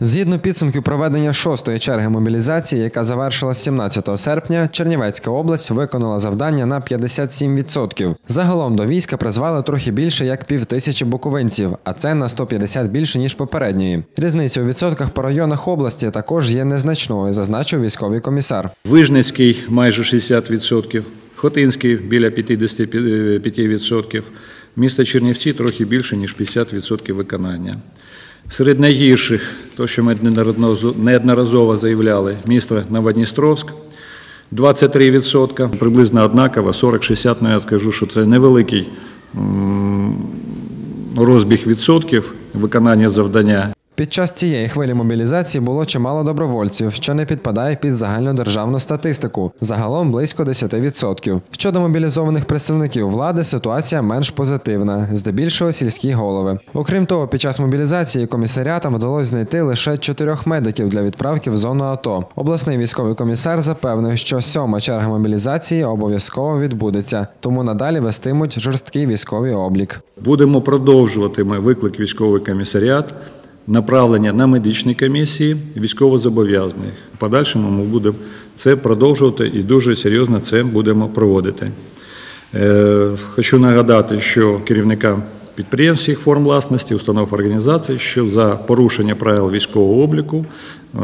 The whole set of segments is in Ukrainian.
Згідно підсумків проведення шостої черги мобілізації, яка завершилась 17 серпня, Чернівецька область виконала завдання на 57%. Загалом до війська призвали трохи більше як півтисячі буковинців, а це на 150 більше ніж попередньої. Різниця у відсотках по районах області також є незначною, зазначив військовий комісар. Вижницький майже 60%, Хотинський біля 55%, місто Чернівці трохи більше, ніж 50% виконання. Серед найгірших, то, що ми неодноразово- заявляли, місто Новодністровськ 23%, приблизно однаково, 40-60, ну я скажу, що це невеликий розбіг відсотків виконання завдання. Під час цієї хвилі мобілізації було чимало добровольців, що не підпадає під загальнодержавну статистику. Загалом близько 10%. Щодо мобілізованих представників влади, ситуація менш позитивна, здебільшого сільські голови. Окрім того, під час мобілізації комісаріатам вдалося знайти лише чотирьох медиків для відправки в зону АТО. Обласний військовий комісар запевнив, що сьома черга мобілізації обов'язково відбудеться, тому надалі вестимуть жорсткий військовий облік. Будемо продовжувати ми виклик військовий комісаріат, направлення на медичні комісії військовозобов'язаних. В подальшому ми будемо це продовжувати і дуже серйозно це будемо проводити. Е, Хочу нагадати, що керівникам підприємств всіх форм власності, установ організацій, що за порушення правил військового обліку е,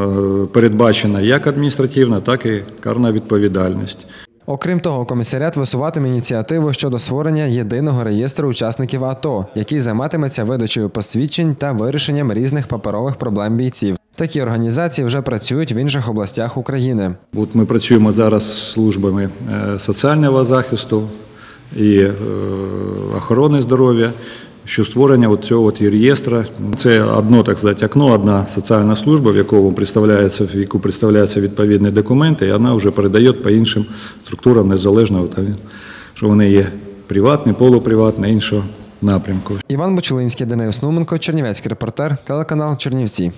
передбачена як адміністративна, так і карна відповідальність. Окрім того, комісаріат висуватиме ініціативу щодо створення єдиного реєстру учасників АТО, який займатиметься видачею посвідчень та вирішенням різних паперових проблем бійців. Такі організації вже працюють в інших областях України. От ми працюємо зараз з службами е, соціального захисту і е, охорони здоров'я, що створення от цього от реєстра. Це одно, так сказати, окно, одна соціальна служба, в якому представляється, в яку представляються відповідні документи, і вона вже передає по іншим структурам незалежно, от, що вони є приватні, полуприватні, іншого напрямку. Іван Бочелинський, Денис Нуменко, Чернівецький репортер, телеканал Чернівці.